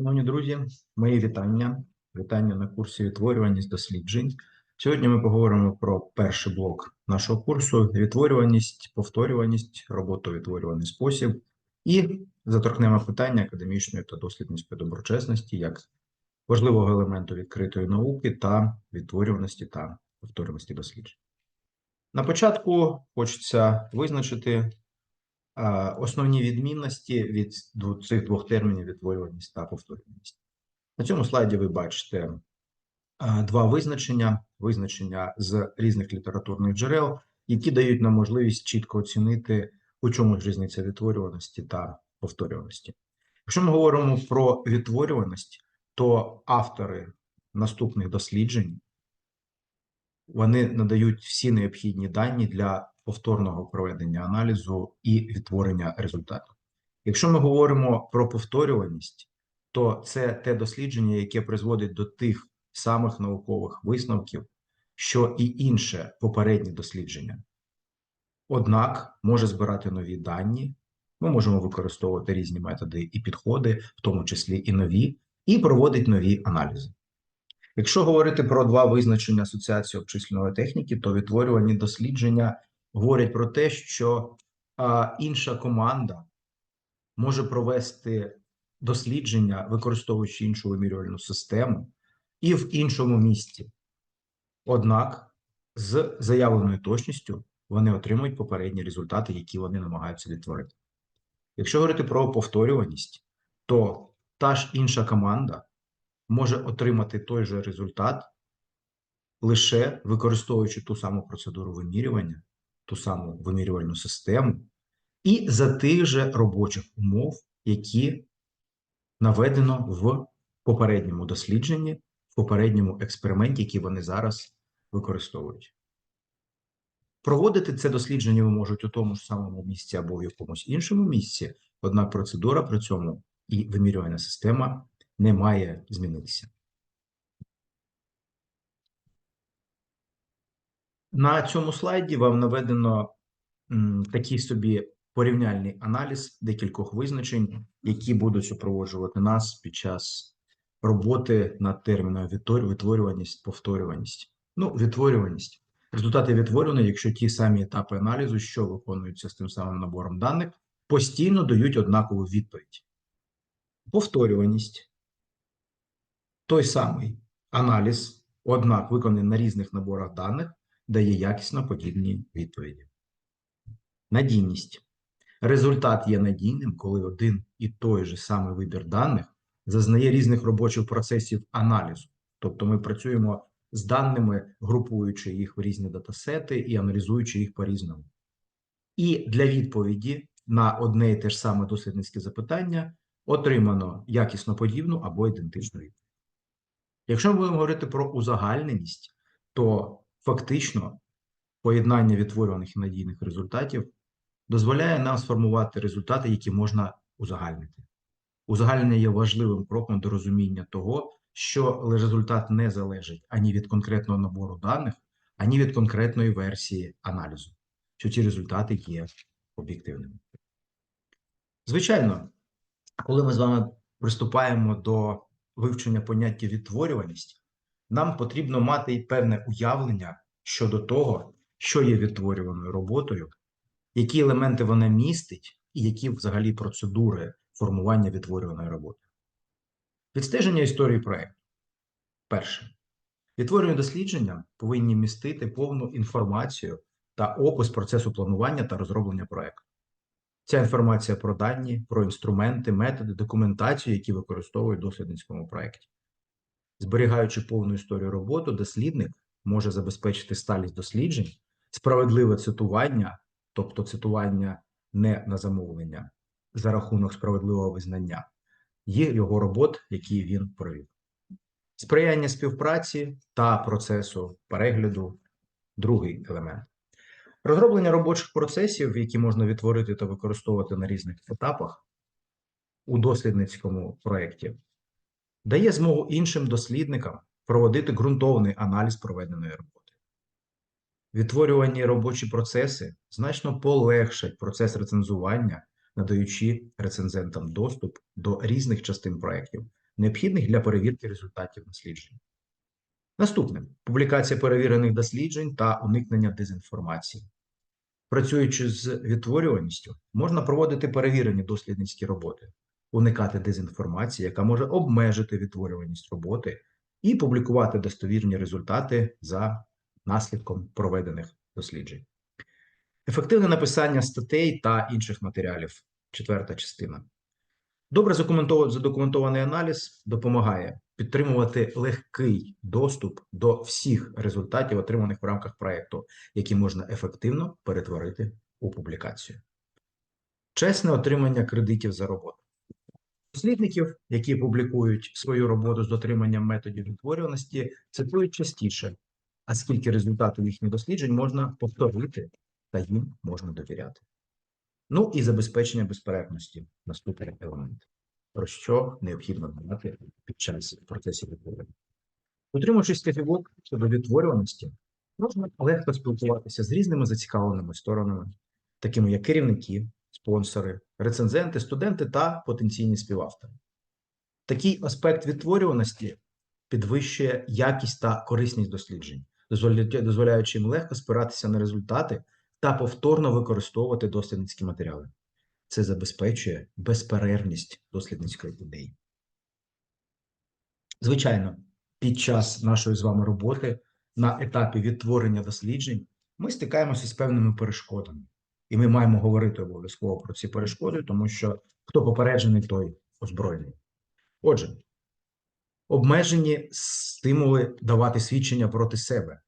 Шановні друзі, мої вітання. Вітання на курсі відтворюваність досліджень. Сьогодні ми поговоримо про перший блок нашого курсу: відтворюваність, повторюваність, роботу відтворюваний спосіб, і заторкнемо питання академічної та дослідницької доброчесності як важливого елементу відкритої науки та відтворюваності та повторюваності досліджень. На початку хочеться визначити основні відмінності від цих двох термінів відтворюваність та повторюваність. На цьому слайді ви бачите два визначення, визначення з різних літературних джерел, які дають нам можливість чітко оцінити, у чому ж різниця відтворюваності та повторюваності. Якщо ми говоримо про відтворюваність, то автори наступних досліджень вони надають всі необхідні дані для повторного проведення аналізу і відтворення результату. Якщо ми говоримо про повторюваність, то це те дослідження, яке призводить до тих самих наукових висновків, що і інше попереднє дослідження. Однак може збирати нові дані, ми можемо використовувати різні методи і підходи, в тому числі і нові, і проводить нові аналізи. Якщо говорити про два визначення асоціації обчислювальної техніки, то відтворювані дослідження говорять про те, що інша команда може провести дослідження, використовуючи іншу вимірювальну систему, і в іншому місці. Однак з заявленою точністю вони отримують попередні результати, які вони намагаються відтворити. Якщо говорити про повторюваність, то та ж інша команда може отримати той же результат лише використовуючи ту саму процедуру вимірювання, ту саму вимірювальну систему, і за тих же робочих умов, які наведено в попередньому дослідженні, в попередньому експерименті, який вони зараз використовують. Проводити це дослідження ви можуть у тому ж самому місці або в якомусь іншому місці, однак процедура при цьому і вимірювальна система не має змінитися. На цьому слайді вам наведено такий собі порівняльний аналіз декількох визначень, які будуть супроводжувати нас під час роботи над терміном відтворюваність, повторюваність. Ну, відтворюваність. Результати відтворювання, якщо ті самі етапи аналізу, що виконуються з тим самим набором даних, постійно дають однакову відповідь. Повторюваність той самий аналіз, однак виконаний на різних наборах даних, дає якісно подібні відповіді. Надійність. Результат є надійним, коли один і той же самий вибір даних зазнає різних робочих процесів аналізу. Тобто ми працюємо з даними, групуючи їх в різні датасети і аналізуючи їх по-різному. І для відповіді на одне і те ж саме дослідницьке запитання отримано якісно подібну або ідентичну відповідь. Якщо ми будемо говорити про узагальненість, то фактично поєднання відтворюваних і надійних результатів дозволяє нам сформувати результати, які можна узагальнити. Узагальнення є важливим кроком до розуміння того, що результат не залежить ані від конкретного набору даних, ані від конкретної версії аналізу, що ці результати є об'єктивними. Звичайно, коли ми з вами приступаємо до вивчення поняття відтворюваність, нам потрібно мати і певне уявлення щодо того, що є відтворюваною роботою, які елементи вона містить, і які взагалі процедури формування відтворюваної роботи. Відстеження історії проєкту. Перше. Відтворювані дослідження повинні містити повну інформацію та опис процесу планування та розроблення проєкту. Ця інформація про дані, про інструменти, методи, документацію, які використовують в дослідницькому проєкті. Зберігаючи повну історію роботи, дослідник може забезпечити сталість досліджень, справедливе цитування, тобто цитування не на замовлення за рахунок справедливого визнання, є його робот, які він провів. Сприяння співпраці та процесу перегляду другий елемент. Розроблення робочих процесів, які можна відтворити та використовувати на різних етапах у дослідницькому проєкті, дає змогу іншим дослідникам проводити ґрунтовний аналіз проведеної роботи. Відтворювані робочі процеси значно полегшать процес рецензування, надаючи рецензентам доступ до різних частин проєктів, необхідних для перевірки результатів досліджень. Наступне публікація перевірених досліджень та уникнення дезінформації. Працюючи з відтворюваністю, можна проводити перевірені дослідницькі роботи, уникати дезінформації, яка може обмежити відтворюваність роботи, і публікувати достовірні результати за наслідком проведених досліджень. Ефективне написання статей та інших матеріалів. Четверта частина. Добре задокументований аналіз допомагає підтримувати легкий доступ до всіх результатів, отриманих в рамках проєкту, які можна ефективно перетворити у публікацію. Чесне отримання кредитів за роботу. Дослідників, які публікують свою роботу з дотриманням методів відтворюваності, цитують частіше, а скільки результатів їхніх досліджень можна повторити та їм можна довіряти. Ну і забезпечення безперервності наступний елемент, про що необхідно дбати під час процесів відтворювання. Утримуючись категорій щодо відтворюваності, можна легко спілкуватися з різними зацікавленими сторонами, такими як керівники, спонсори, рецензенти, студенти та потенційні співавтори. Такий аспект відтворюваності підвищує якість та корисність досліджень, дозволяючи їм легко спиратися на результати та повторно використовувати дослідницькі матеріали. Це забезпечує безперервність дослідницької ідеї. Звичайно, під час нашої з вами роботи на етапі відтворення досліджень ми стикаємося з певними перешкодами, і ми маємо говорити обов'язково про ці перешкоди, тому що хто попереджений, той озброєний. Отже, обмежені стимули давати свідчення проти себе.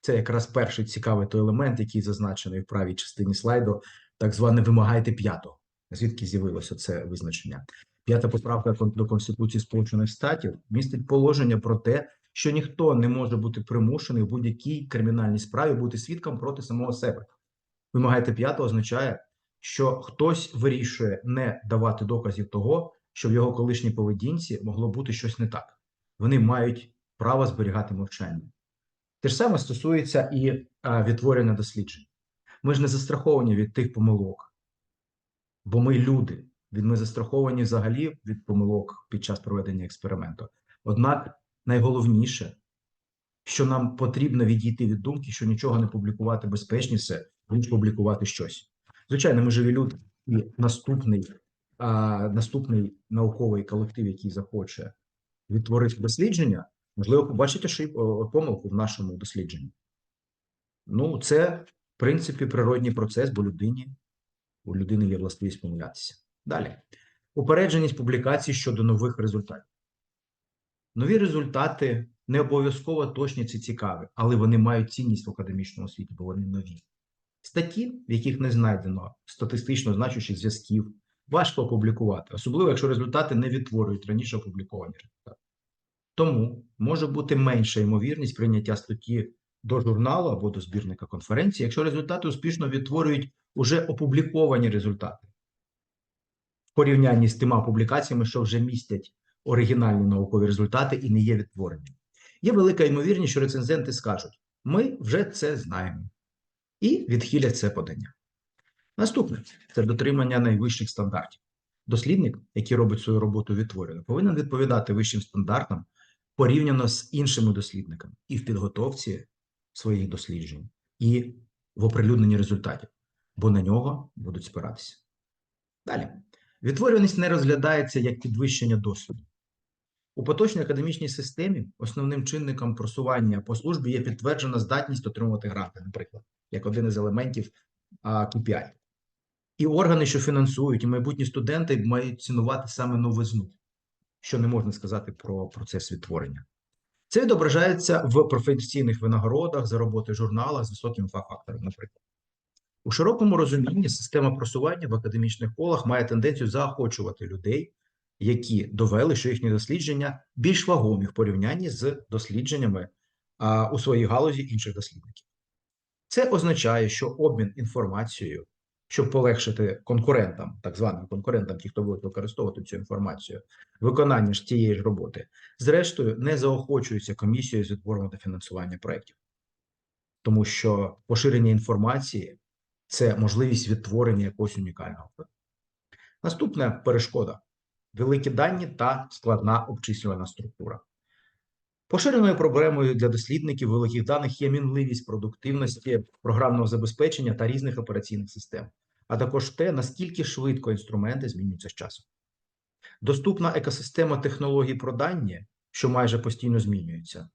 Це якраз перший цікавий той елемент, який зазначений в правій частині слайду, так зване вимагайте п'ятого. Звідки з'явилося це визначення? П'ята поправка до Конституції Сполучених Штатів містить положення про те, що ніхто не може бути примушений в будь-якій кримінальній справі бути свідком проти самого себе. Вимагайте п'ятого означає, що хтось вирішує не давати доказів того, що в його колишній поведінці могло бути щось не так. Вони мають право зберігати мовчання. Те ж саме стосується і а, відтворення досліджень. Ми ж не застраховані від тих помилок, бо ми люди. Від ми застраховані взагалі від помилок під час проведення експерименту. Однак найголовніше, що нам потрібно відійти від думки, що нічого не публікувати безпечніше, ніж публікувати щось. Звичайно, ми живі люди, і наступний, а, наступний науковий колектив, який захоче відтворити дослідження, можливо, побачить ошиб- о, помилку в нашому дослідженні. Ну, це, в принципі, природній процес, бо людині у людини є властивість помилятися. Далі. Упередженість публікацій щодо нових результатів. Нові результати не обов'язково точні чи цікаві, але вони мають цінність в академічному світі, бо вони нові. Статті, в яких не знайдено статистично значущих зв'язків, важко опублікувати, особливо якщо результати не відтворюють раніше опубліковані результати. Тому може бути менша ймовірність прийняття статті до журналу або до збірника конференції, якщо результати успішно відтворюють уже опубліковані результати в порівнянні з тима публікаціями, що вже містять оригінальні наукові результати і не є відтворені. Є велика ймовірність, що рецензенти скажуть: ми вже це знаємо, і відхилять це подання. Наступне це дотримання найвищих стандартів. Дослідник, який робить свою роботу відтворено, повинен відповідати вищим стандартам порівняно з іншими дослідниками і в підготовці своїх досліджень, і в оприлюдненні результатів, бо на нього будуть спиратися. Далі. Відтворюваність не розглядається як підвищення досвіду. У поточній академічній системі основним чинником просування по службі є підтверджена здатність отримувати гранти, наприклад, як один із елементів KPI. І органи, що фінансують, і майбутні студенти мають цінувати саме новизну, що не можна сказати про процес відтворення. Це відображається в професійних винагородах за роботи в журналах з високим фактором, наприклад. У широкому розумінні система просування в академічних колах має тенденцію заохочувати людей, які довели, що їхні дослідження більш вагомі в порівнянні з дослідженнями а, у своїй галузі інших дослідників. Це означає, що обмін інформацією, щоб полегшити конкурентам, так званим конкурентам, ті, хто будуть використовувати цю інформацію, виконання ж тієї ж роботи, зрештою не заохочується комісією з відбору та фінансування проєктів, тому що поширення інформації це можливість відтворення якогось унікального. Наступна перешкода великі дані та складна обчислювальна структура. Поширеною проблемою для дослідників великих даних є мінливість продуктивності програмного забезпечення та різних операційних систем, а також те, наскільки швидко інструменти змінюються з часом. Доступна екосистема технологій про дані, що майже постійно змінюється,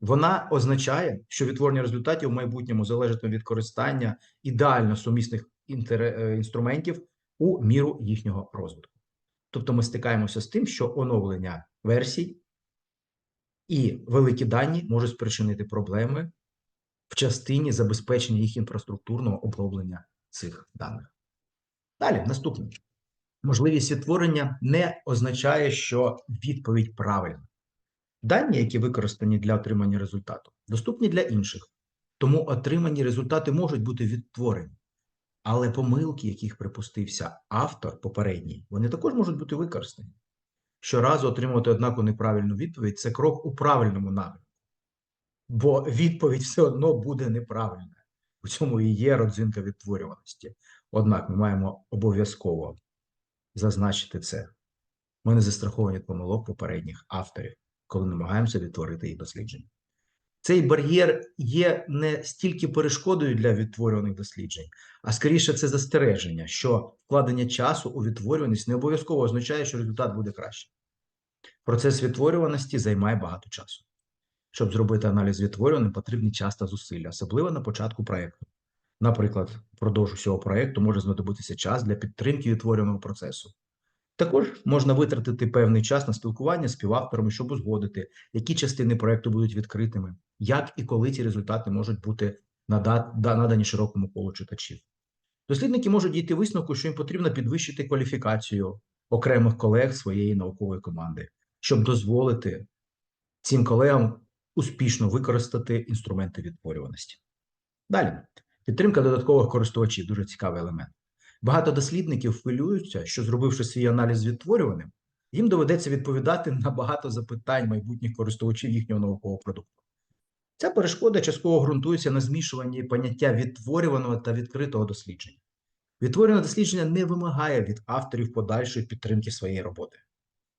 вона означає, що відтворення результатів в майбутньому залежатиме від користання ідеально сумісних е, інструментів у міру їхнього розвитку. Тобто ми стикаємося з тим, що оновлення версій і великі дані можуть спричинити проблеми в частині забезпечення їх інфраструктурного оброблення цих даних. Далі, наступне. Можливість відтворення не означає, що відповідь правильна. Дані, які використані для отримання результату, доступні для інших, тому отримані результати можуть бути відтворені. Але помилки, яких припустився автор попередній, вони також можуть бути використані. Щоразу отримувати однаку неправильну відповідь це крок у правильному напрямку. Бо відповідь все одно буде неправильна. У цьому і є родзинка відтворюваності. Однак ми маємо обов'язково зазначити це. Ми не застраховані від помилок попередніх авторів, коли намагаємося відтворити їх дослідження. Цей бар'єр є не стільки перешкодою для відтворюваних досліджень, а скоріше це застереження, що вкладення часу у відтворюваність не обов'язково означає, що результат буде краще. Процес відтворюваності займає багато часу. Щоб зробити аналіз відтворювання, потрібні час та зусилля, особливо на початку проєкту. Наприклад, впродовж усього проєкту може знадобитися час для підтримки відтворюваного процесу. Також можна витратити певний час на спілкування з співавторами, щоб узгодити, які частини проєкту будуть відкритими, як і коли ці результати можуть бути надані широкому колу читачів. Дослідники можуть дійти висновку, що їм потрібно підвищити кваліфікацію окремих колег своєї наукової команди, щоб дозволити цим колегам успішно використати інструменти відтворюваності. Далі, підтримка додаткових користувачів дуже цікавий елемент. Багато дослідників хвилюються, що зробивши свій аналіз відтворюваним, їм доведеться відповідати на багато запитань майбутніх користувачів їхнього наукового продукту. Ця перешкода частково ґрунтується на змішуванні поняття відтворюваного та відкритого дослідження. Відтворюване дослідження не вимагає від авторів подальшої підтримки своєї роботи.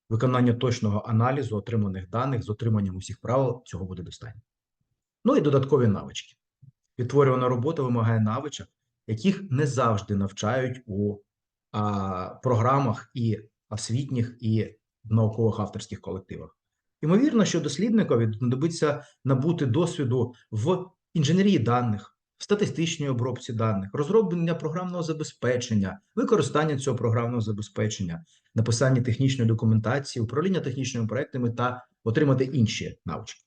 Виконання точного аналізу отриманих даних з отриманням усіх правил цього буде достатньо. Ну і додаткові навички. Відтворювана робота вимагає навичок, яких не завжди навчають у а, програмах і освітніх і наукових авторських колективах. Ймовірно, що дослідникові знадобиться набути досвіду в інженерії даних, в статистичній обробці даних, розроблення програмного забезпечення, використання цього програмного забезпечення, написання технічної документації, управління технічними проектами та отримати інші навички.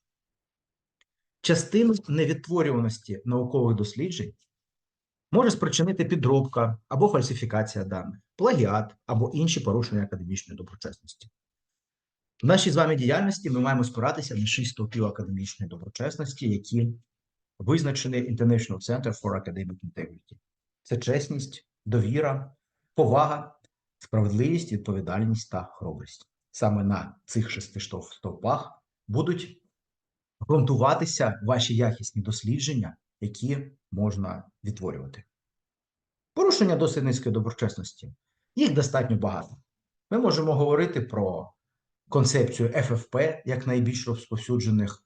Частину невідтворюваності наукових досліджень може спричинити підробка або фальсифікація даних, плагіат або інші порушення академічної доброчесності. В нашій з вами діяльності ми маємо спиратися на шість стовпів академічної доброчесності, які визначені International Center for Academic Integrity. Це чесність, довіра, повага, справедливість, відповідальність та хоробрість. Саме на цих шести стовпах будуть ґрунтуватися ваші якісні дослідження, які можна відтворювати. Порушення дослідницької доброчесності. Їх достатньо багато. Ми можемо говорити про концепцію ФФП як найбільш розповсюджених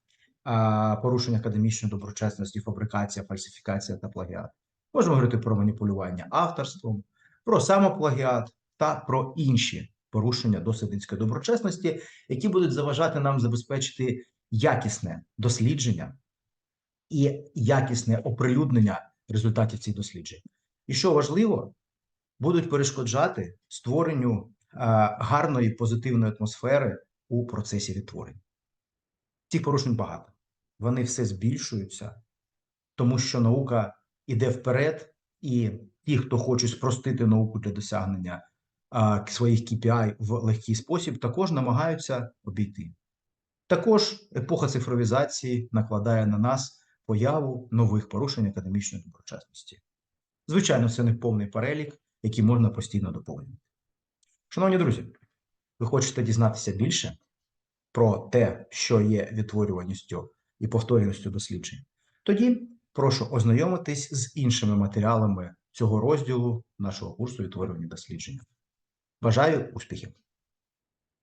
порушень академічної доброчесності, фабрикація, фальсифікація та плагіат. Можемо говорити про маніпулювання авторством, про самоплагіат та про інші порушення дослідницької доброчесності, які будуть заважати нам забезпечити якісне дослідження і якісне оприлюднення результатів цих досліджень. І що важливо, будуть перешкоджати створенню е, гарної позитивної атмосфери у процесі відтворення. Цих порушень багато. Вони все збільшуються, тому що наука іде вперед, і ті, хто хочуть спростити науку для досягнення а, своїх KPI в легкий спосіб, також намагаються обійти. Також епоха цифровізації накладає на нас появу нових порушень академічної доброчесності. Звичайно, це не повний перелік, який можна постійно доповнювати. Шановні друзі, ви хочете дізнатися більше про те, що є відтворюваністю і повторюваністю досліджень? Тоді прошу ознайомитись з іншими матеріалами цього розділу нашого курсу відтворювання дослідження. Бажаю успіхів!